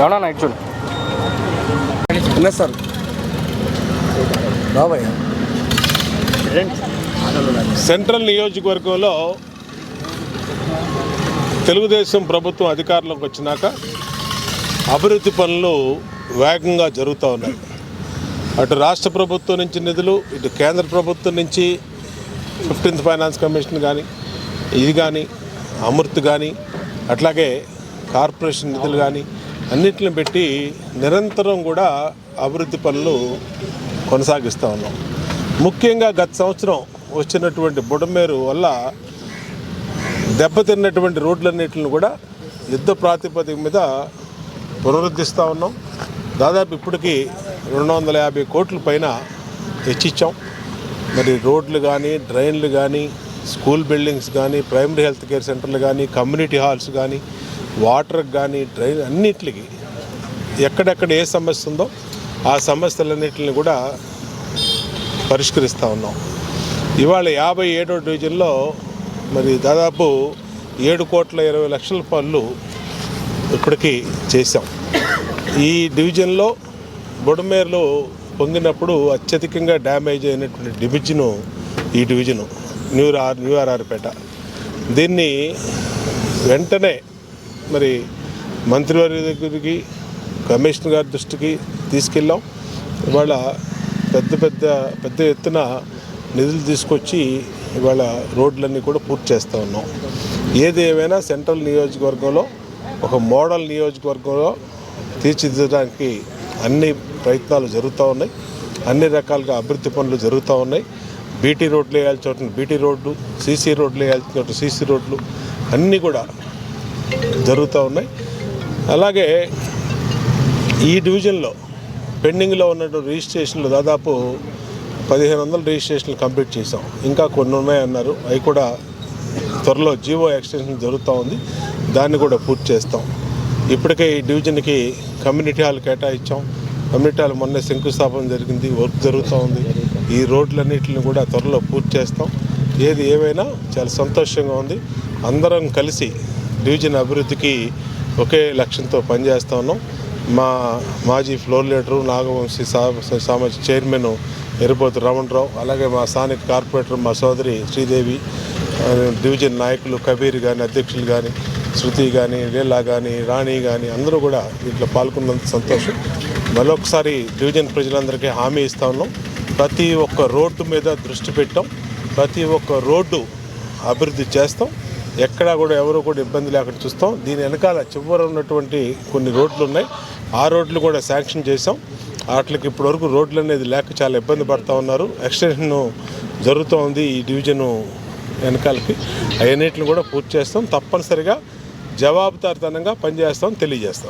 ఎవడా నైట్ చూడు. విన్నా సార్. బాబాయ్ సెంట్రల్ నియోజకవర్గంలో తెలుగుదేశం ప్రభుత్వం అధికారంలోకి వచ్చినాక అభివృద్ధి పనులు వేగంగా జరుగుతూ ఉన్నాయి. అటు రాష్ట్ర ప్రభుత్వం నుంచి నిధులు ఇటు కేంద్ర ప్రభుత్వం నుంచి ఫిఫ్టీన్త్ ఫైనాన్స్ కమిషన్ కానీ ఇది కానీ అమృత్ కానీ అట్లాగే కార్పొరేషన్ నిధులు కానీ అన్నిటిని పెట్టి నిరంతరం కూడా అభివృద్ధి పనులు కొనసాగిస్తూ ఉన్నాం. ముఖ్యంగా గత సంవత్సరం వచ్చినటువంటి బుడమేరు వల్ల దెబ్బతిన్నటువంటి రోడ్లన్నిటిని కూడా యుద్ధ ప్రాతిపదిక మీద పునరుద్ధరిస్తూ ఉన్నాం. దాదాపు ఇప్పటికీ రెండు వందల యాభై కోట్ల పైన తెచ్చిచ్చాం మరి రోడ్లు కానీ డ్రైన్లు కానీ స్కూల్ బిల్డింగ్స్ కానీ ప్రైమరీ హెల్త్ కేర్ సెంటర్లు కానీ కమ్యూనిటీ హాల్స్ కానీ వాటర్కి కానీ డ్రైన్ అన్నిటికి ఎక్కడెక్కడ ఏ సమస్య ఉందో ఆ సమస్యలన్నింటిని కూడా పరిష్కరిస్తూ ఉన్నాం. ఇవాళ యాభై ఏడో డివిజన్లో మరి దాదాపు ఏడు కోట్ల ఇరవై లక్షల పనులు ఇప్పటికీ చేశాం. ఈ డివిజన్లో బుడమేరులో పొంగినప్పుడు అత్యధికంగా డ్యామేజ్ అయినటువంటి డివిజను ఈ డివిజను న్యూ ఆర్ న్యూ ఆర్ఆర్పేట దీన్ని వెంటనే మరి మంత్రివారి దగ్గరికి కమిషనర్ గారి దృష్టికి తీసుకెళ్ళాం. ఇవాళ పెద్ద పెద్ద పెద్ద ఎత్తున నిధులు తీసుకొచ్చి ఇవాళ రోడ్లన్నీ కూడా పూర్తి చేస్తూ ఉన్నాం. ఏది సెంట్రల్ నియోజకవర్గంలో ఒక మోడల్ నియోజకవర్గంలో తీర్చిదిద్దడానికి అన్ని ప్రయత్నాలు జరుగుతూ ఉన్నాయి. అన్ని రకాలుగా అభివృద్ధి పనులు జరుగుతూ ఉన్నాయి. బీటీ రోడ్లు వేయాల్సిన చోట బీటీ రోడ్లు సీసీ రోడ్లు వేయాల్సిన చోట సీసీ రోడ్లు అన్నీ కూడా జరుగుతూ ఉన్నాయి. అలాగే ఈ డివిజన్లో పెండింగ్లో ఉన్నటువంటి రిజిస్ట్రేషన్లు దాదాపు పదిహేను వందల రిజిస్ట్రేషన్లు కంప్లీట్ చేసాం ఇంకా కొన్ని ఉన్నాయన్నారు. అవి కూడా త్వరలో జీవో ఎక్స్టెన్షన్ జరుగుతూ ఉంది. దాన్ని కూడా పూర్తి చేస్తాం. ఇప్పటికే ఈ డివిజన్కి కమ్యూనిటీ హాల్ కేటాయించాం. కమ్యూనిటీ హాల్ మొన్న శంకుస్థాపన జరిగింది. వర్క్ జరుగుతూ ఉంది. ఈ రోడ్లన్నిటిని కూడా త్వరలో పూర్తి చేస్తాం. ఏది ఏమైనా చాలా సంతోషంగా ఉంది. అందరం కలిసి డివిజన్ అభివృద్ధికి ఒకే లక్ష్యంతో పనిచేస్తూ ఉన్నాం. మా మాజీ ఫ్లోర్ లీడరు నాగవంశీ సా- సామాజిక చైర్మన్ ఎరుపోతు రమణరావు అలాగే మా స్థానిక కార్పొరేటర్ మా సోదరి శ్రీదేవి డివిజన్ నాయకులు కబీర్ కానీ అధ్యక్షులు కానీ శృతి కానీ లీలా కానీ రాణి కానీ అందరూ కూడా దీంట్లో పాల్గొన్నంత సంతోషం. మరొకసారి డివిజన్ ప్రజలందరికీ హామీ ఇస్తా ఉన్నాం. ప్రతి ఒక్క రోడ్డు మీద దృష్టి పెట్టాం. ప్రతి ఒక్క రోడ్డు అభివృద్ధి చేస్తాం. ఎక్కడా కూడా ఎవరు కూడా ఇబ్బంది లేకుండా చూస్తాం. దీని వెనకాల చివర ఉన్నటువంటి కొన్ని రోడ్లు ఉన్నాయి. ఆ రోడ్లు కూడా శాంక్షన్ చేసాం వాటికి ఇప్పటివరకు రోడ్లు అనేది లేక చాలా ఇబ్బంది పడుతూ ఉన్నారు. ఎక్స్టెన్షన్ జరుగుతూ ఉంది ఈ డివిజను వెనకాలకి. అవన్నిటిని కూడా పూర్తి చేస్తాం. తప్పనిసరిగా జవాబుదారితనంగా పనిచేస్తాం తెలియజేస్తాం.